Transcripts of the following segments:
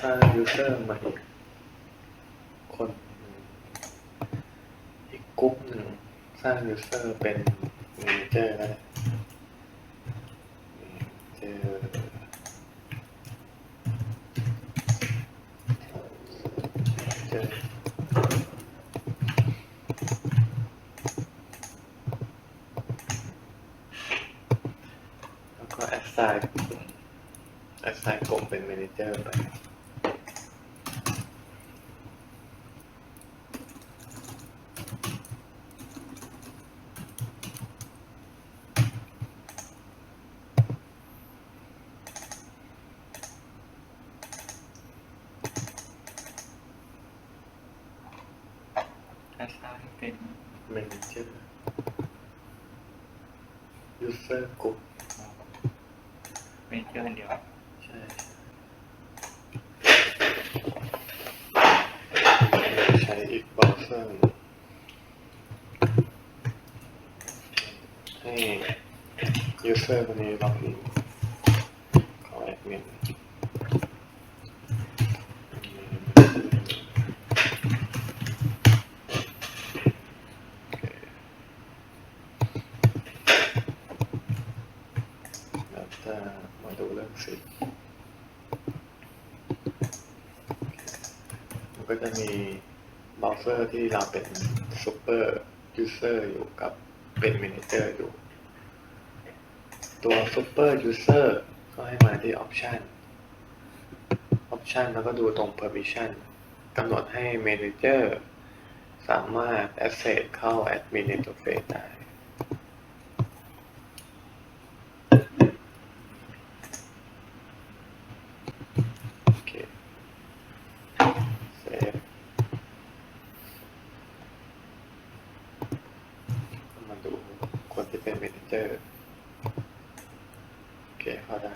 สร้างยูเซอร์มาอีกคนอีกกลุ่มหนึ่งสร้างยูเซอร์เป็นเมนเจอร์นะเจอเจอแล้วก็แอสไซน์แอสไซน์กลุ่มเป็นเมนเจอร์ไป ถ้า สร้างเป็น manager user group เป็นเจอร์อันเดียวใช่ใช้อีกเบราว์เซอร์หนึ่งให้ user คนนี้ล็อกอินของแอดมินแล้วจะมาดูเรื่องสิทธิ์มันก็จะมี เบราว์เซอร์ที่เราเป็นซูเปอร์ยูเซอร์อยู่กับเป็นมินิเตอร์อยู่ ตัวซูเปอร์ยูเซอร์ก็ให้มาที่ออปชันออปชันแล้วก็ดูตรง Permission กำหนดให้ Manager สามารถ Access เข้า Admin Interface ได้ โอเค เซฟมาดูคน ที่เป็น manager โอเคเข้าได้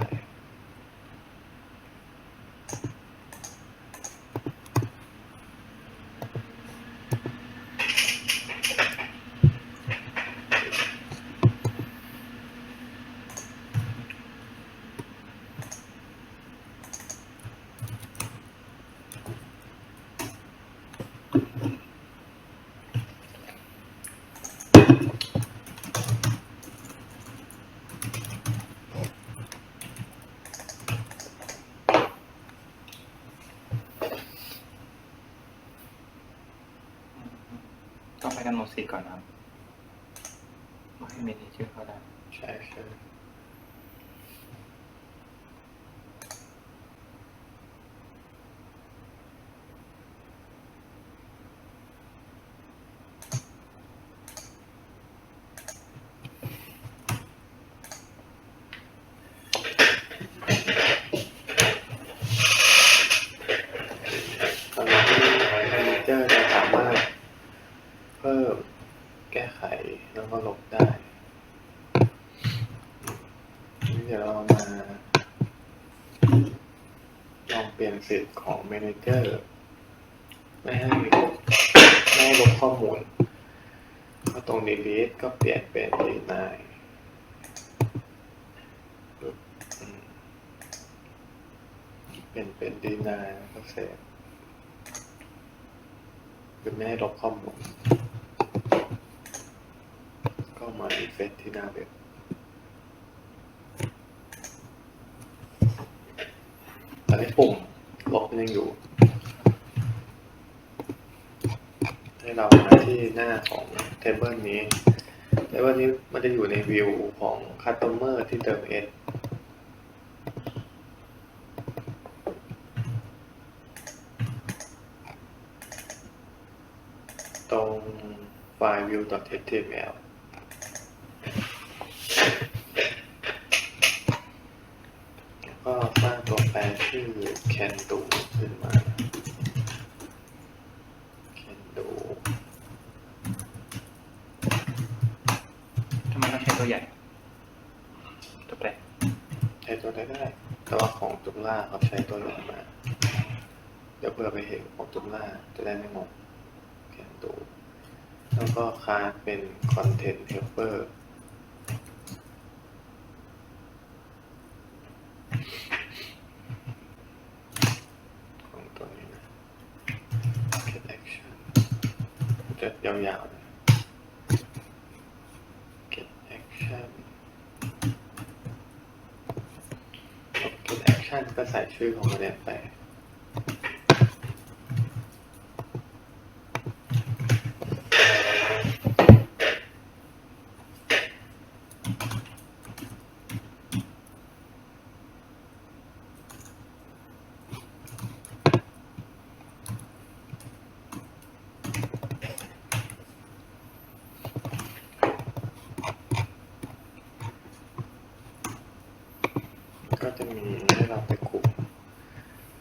ต้องไปกำหนดสิทธิ์ก่อนนะครับไม่ให้เมนเจอร์เขาได้ ใช่ใช่ Manager ไม่ให้ไม่ให้ลบข้อมูลก็ตรง delete ก็เปลี่ยนเป็น deny เปลี่ยนเป็น deny แล้วก็เซฟคือไม่ให้ลบข้อมูลก็มา refresh ที่หน้าเว็บตอนนี้ปุ่ม ยังอยู่ ให้เรามาที่หน้าของเทเบิลนี้เทเบิลนี้มันจะอยู่ในวิวของ Customer ที่เติม S ตรงไฟล์ view.html แล้วก็สร้างตัวแปรชื่อ can do ขึ้นมา can do ทำไมต้องใช้ตัวใหญ่ตัวแปรใช้ตัวได้ได้แต่ว่าของจุฬาเขาใช้ตัวใหญ่มา เดี๋ยวเพื่อไปเห็นของจุฬาจะได้ไม่งง can do แล้วก็คาเป็น content helper ของตัวนี้นะ จะยาวๆนะ get action ชั่นก็ใส่ชื่อของมันเนี่ยไป ก็จะมีให้เราไปคุม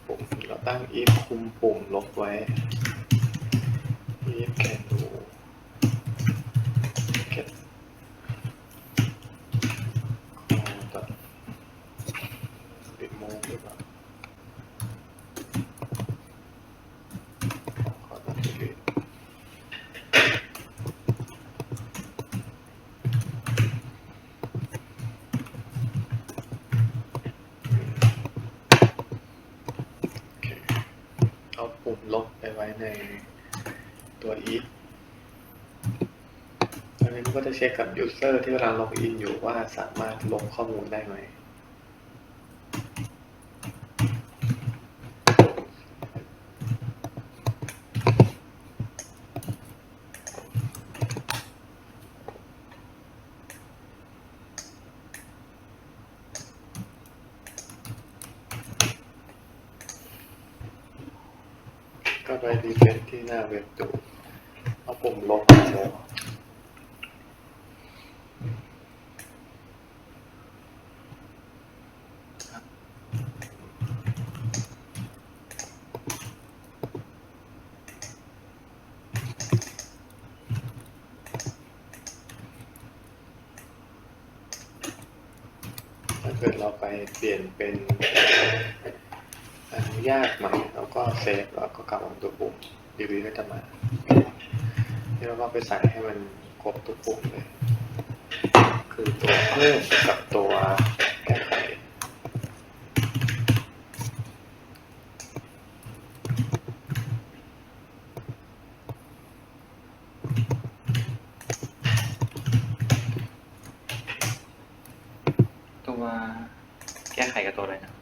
ปุ่มเรา ตั้ง if คุมปุ่มลบไว้ if can do get call dot remove หรือเปล่า call dot delete โอเคเอาปุ่มลบไปไว้ในตัว if ตอ นี้มันก็จะเช็คกับ user ที่กำลังล็อกอินอยู่ว่าสามารถลงข้อมูลได้ไหมก็ไปดีเฟนที่หน้าเว็บดูเอาปุ่มลบมาแล้วถ้า เกิดเราไปเปลี่ยนเป็นอนุญาตใหม่เราก็เซฟแล้วก็กลับมาตัวปุ่มดีวีก็จะมาที่เราก็ไปใส่ให้มันครบทุกปุ่มเลย คือตัวเพิ่มกับตัวแก้ไข ตัวแก้ไขกับตัวอะไรนะ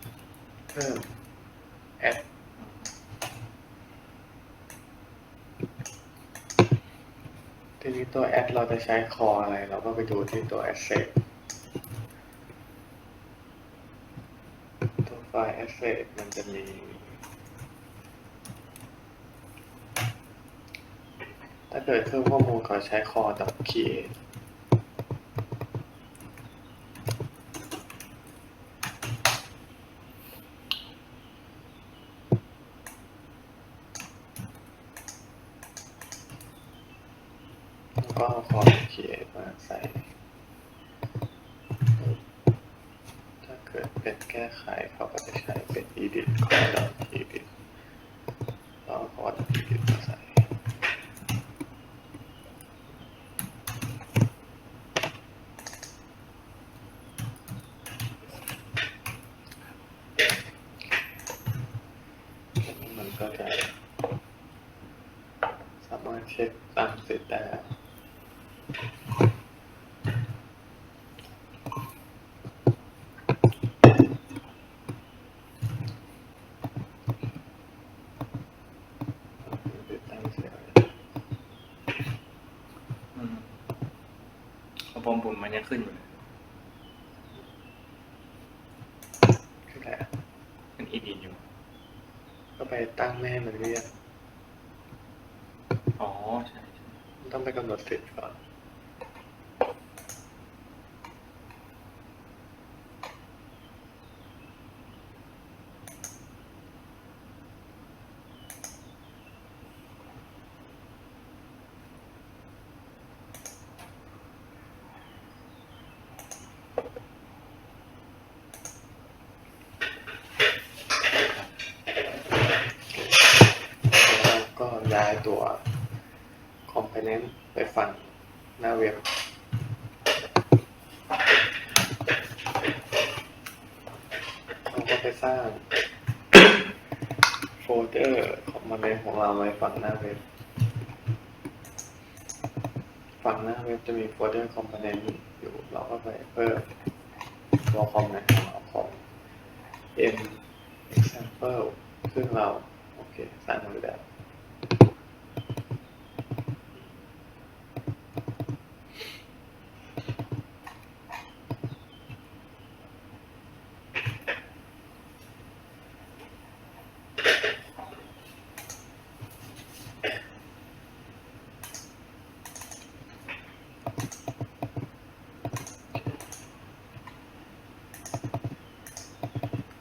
เพิ่มแอดทีนี้ตัวแอดเราจะใช้คออะไร เราก็ไปดูที่ตัว asset ตัวไฟล์ asset มันจะมีถ้าเกิดเครื่องข้อมูลเขาใช้คอดับ create แล้วก็เอาคอร์ด create มาใส่ ถ้าเกิดเป็นแก้ไขเขาก็จะใช้เป็น edit คอร์ด edit แล้วคอร์ด edit มาใส่มันก็จะสามารถเช็คตามเสร็จได้แติดตั้งเสร็จแล้ว อืมพอป มปุ่มมันยังขึ้นอยู่เลยคืออะไรอะมันอีดีอยู่ ก็ไปตั้งไม่ให้มันเรียก อ๋อ ใช่ใช่ต้องไปกำหนดสิทธิ์ก่อน แล้วก็ย้าย ตัว component ไปฝังหน้าเว็บเราก็ไปสร้างโฟลเดอร์ของมันเป็นของเราไว้ฝั่งหน้าเว็บ ฝั่งหน้าเว็บจะมีโฟลเดอร์คอมโพเนนต์อยู่ เราก็ไปเพิ่มตัวคอมนะเอาของ m example ซึ่งเรา โอเค สร้างมาแล้ว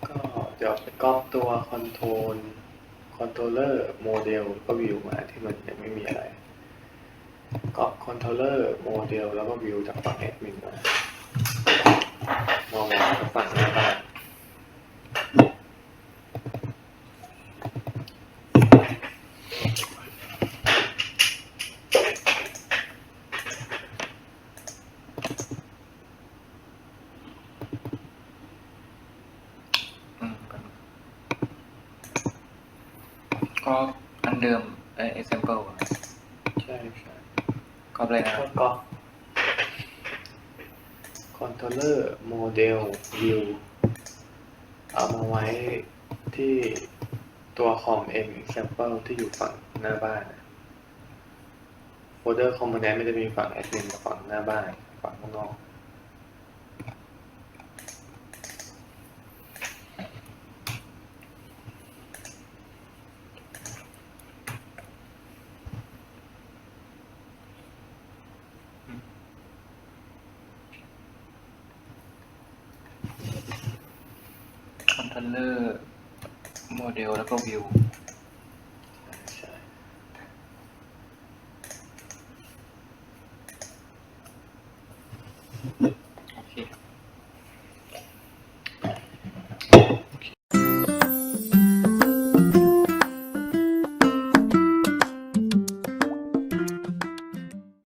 ก็เดี๋ยวไป ก๊อปตัวคอนโทรลคอนโทรเลอร์โมเดลก็วิวมาที่มันยังไม่มีอะไรก๊อปคอนโทรเลอร์โมเดลแล้วก็วิวจากฝั่งแอดมินมามองมาฝั่งหน้าบ้าน อืมกัน ก็อันเดิมเออ example อะใช่ใช่ก็เลยนะ แล้วก็คอนโทรลเลอร์โมเดลวิวเอามาไว้ที่ตัวคอม m example ที่อยู่ฝั่งหน้าบ้านโฟลเดอร์คอมโพเนนต์มันจะมีฝั่งแอดมินกับฝั่งหน้าบ้านฝั่งข้างนอก คอนโทรลเลอร์โมเดลแล้วก็วิว